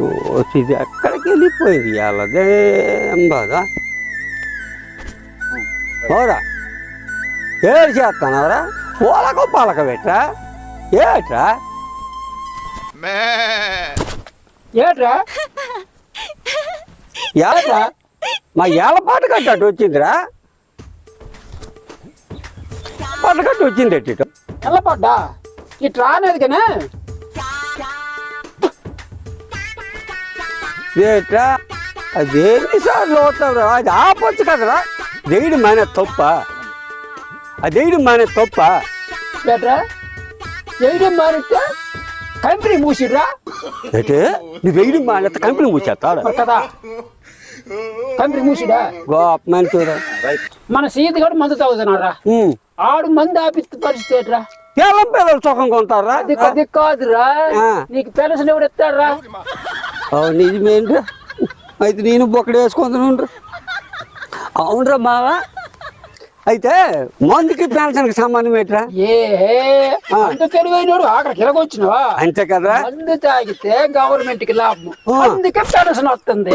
ఓ, ఇది ఎక్కడికి వెళ్ళిపోయింది ఇవాళదేం బాగా ఓరా ఏడు చేస్తున్నారా పూలకు పలక పెట్టా ఏట్రా? ఏట్రా? ఏట్రా? మా ఏళ్ళ పాట కట్టట్టు వచ్చిందిరా. పాట కట్టు వచ్చింది ఎట్టు ఎల్లపడ్డా ఇట్లా అనేది కానీ? ఏట్రా అది ఎన్నిసార్లు అవుతావురా? అది ఆపొచ్చు కదరా? దేయడం మానే తప్ప? అది దేయడం మానే తప్ప? ఏట్రా? వేయడం మారితే కంపెనీ మూసిడ్రా అంటే నువ్వు వేయడం మానే కంపెనీ మరి కదా కంపెనీ మూసిడా? గొప్ప మనిషిరా మన సీత కూడా మందు తాగుతున్నారా. ఆడు మందు ఆపి పరిస్థితి ఏట్రా? పిల్లల పిల్లలు సుఖంగా ఉంటారా? అది కాదురా. నీకు పెన్షన్ ఎవడు ఎత్తాడ్రా అవును నిజమేంట్రా? అయితే నేను బొక్కడు వేసుకుంటున్నాను అవునరా మావా? అయితే మందుకి పెన్షన్కి సంబంధం ఏంట్రా? ఏ అంత కదరా మందు తాగితే గవర్నమెంట్కి లాభం. అందుకే పెన్షన్ వస్తుంది.